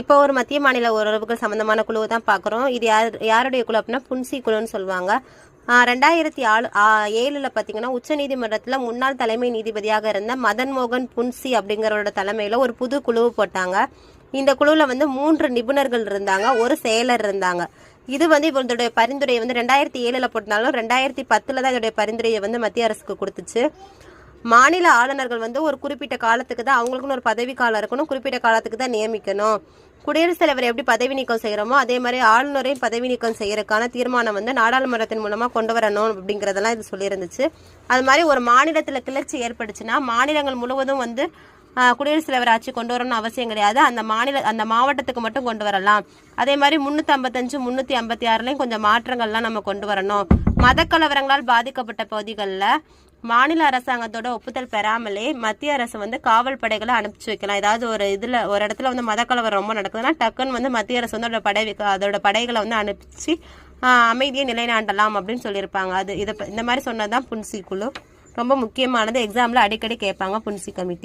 இப்போ ஒரு மத்திய மாநில உறவுகள் சம்பந்தமான குழுவை தான் பார்க்குறோம் இது யார் யாருடைய குழு அப்படின்னா புன்சி குழுன்னு சொல்லுவாங்க. ரெண்டாயிரத்தி ஆறு ஏழில் பார்த்தீங்கன்னா பார்த்தீங்கன்னா உச்சநீதிமன்றத்தில் முன்னாள் தலைமை நீதிபதியாக இருந்த மதன் மோகன் புன்சி அப்படிங்கிறவரோட தலைமையில் ஒரு புது குழுவு போட்டாங்க. இந்த குழுவில் வந்து மூன்று நிபுணர்கள் இருந்தாங்க ஒரு செயலர் இருந்தாங்க. இது வந்து இவங்களுடைய பரிந்துரையை வந்து ரெண்டாயிரத்தி ஏழில் போட்டிருந்தாலும் ரெண்டாயிரத்தி பத்தில் தான் இதோடைய பரிந்துரையை வந்து மத்திய அரசுக்கு கொடுத்துச்சு. மாநில ஆளுநர்கள் வந்து ஒரு குறிப்பிட்ட காலத்துக்கு தான் அவங்களுக்குன்னு ஒரு பதவி காலம் இருக்கணும் குறிப்பிட்ட காலத்துக்கு தான் நியமிக்கணும். குடியரசுத் தலைவர் எப்படி பதவி நீக்கம் செய்கிறோமோ அதே மாதிரி ஆளுநரையும் பதவி நீக்கம் செய்யறதுக்கான தீர்மானம் வந்து நாடாளுமன்றத்தின் மூலமாக கொண்டு வரணும் அப்படிங்கிறதெல்லாம் இது சொல்லியிருந்துச்சு. அது மாதிரி ஒரு மாநிலத்தில் கிளர்ச்சி ஏற்பட்டுச்சுன்னா மாநிலங்கள் முழுவதும் வந்து குடியரசுத் தலைவர் ஆட்சி கொண்டு வரணும்னு அவசியம் கிடையாது. அந்த மாநில அந்த மாவட்டத்துக்கு மட்டும் கொண்டு வரலாம். அதே மாதிரி முந்நூற்றி ஐம்பத்தஞ்சு முந்நூற்றி ஐம்பத்தி ஆறுலையும் கொஞ்சம் மாற்றங்கள்லாம் நம்ம கொண்டு வரணும். மதக்கலவரங்களால் பாதிக்கப்பட்ட பகுதிகளில் மாநில அரசாங்கத்தோட ஒப்புதல் பெறாமலே மத்திய அரசு வந்து காவல் படைகளை அனுப்பிச்சு வைக்கலாம். ஏதாவது ஒரு இதுல ஒரு இடத்துல வந்து மதக்கலவரம் ரொம்ப நடக்குதுன்னா டக்குன்னு வந்து மத்திய அரசு வந்து அதோட படை அதோட படைகளை வந்து அனுப்பிச்சு அமைதியை நிலைநாட்டலாம் அப்படின்னு சொல்லியிருப்பாங்க. அது இதை இந்த மாதிரி சொன்னதுதான் புன்சி குழு. ரொம்ப முக்கியமானது. எக்ஸாம்ல அடிக்கடி கேட்பாங்க புன்சி கமிட்டி.